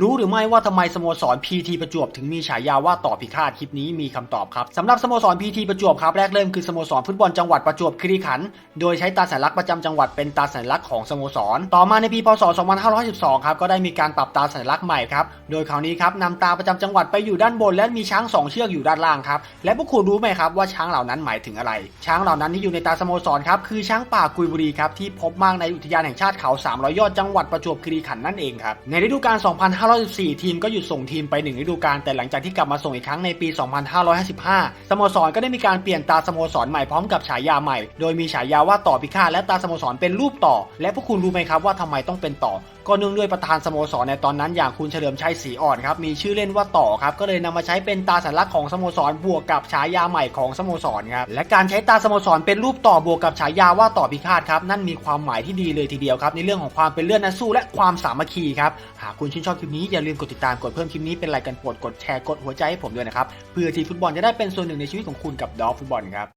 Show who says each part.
Speaker 1: รู้หรือไม่ว่าทำไมสโมสร PT ประจวบถึงมีฉายาว่าต่อพิฆาตคลิปนี้มีคำตอบครับสำหรับสโมสร PT ประจวบครับแรกเริ่มคือสโมสรฟุตบอลจังหวัดประจวบคีรีขันธ์โดยใช้ตาสัญลักษณ์ประจำจังหวัดเป็นตาสัญลักษณ์ของสโมสร ต่อมาในปีพศ 2512 ครับก็ได้มีการปรับตาสัญลักษณ์ใหม่ครับโดยคราวนี้ครับนำตาประจำจังหวัดไปอยู่ด้านบน และมีช้างสองเชือกอยู่ด้านล่างครับและพวกคุณรู้ไหมครับว่าช้างเหล่านั้นหมายถึงอะไร ช้างเหล่านั้นที่อยู่ในตาสโมสรครับคือช้างป่ากุยบุรีครับที่พบมากในอุทยานแห่งชาติเขา 300 ยอดจังหวัดประจวบคีรีขันธ์นั่นเองครับในฤดูกาล2514 ทีมก็หยุดส่งทีมไปหนึ่งฤดูกาลแต่หลังจากที่กลับมาส่งอีกครั้งในปี 2555 สโมสรก็ได้มีการเปลี่ยนตาสโมสรใหม่พร้อมกับฉายาใหม่ โดยมีฉายาว่าต่อพิฆาตและตาสโมสรเป็นรูปต่อ และพวกคุณรู้ไหมครับว่าทำไมต้องเป็นต่อ ก็เนื่องด้วยประธานสโมสรในตอนนั้นอย่างคุณเฉลิมชัยศรีอ่อนครับมีชื่อเล่นว่าต่อครับก็เลยนำมาใช้เป็นตาสัญลักษณ์ของสโมสรบวกกับฉายาใหม่ของสโมสรครับและการใช้ตาสโมสรเป็นรูปต่อบวกกับฉายาว่าต่อพิฆาตครับนั่นมีความหมายที่ดีเลยทีเดียวครับในเรื่องของความเป็นเลือดนักสู้และความสามัคคีครับหากคุณชื่นชอบคลิปนี้อย่าลืมกดติดตามกดเพิ่มคลิปนี้เป็นไลค์กันโปรดกดแชร์กดหัวใจให้ผมด้วยนะครับเพื่อที่ฟุตบอลจะได้เป็นส่วนหนึ่งในชีวิตของคุณกับดอฟฟุตบอลครับ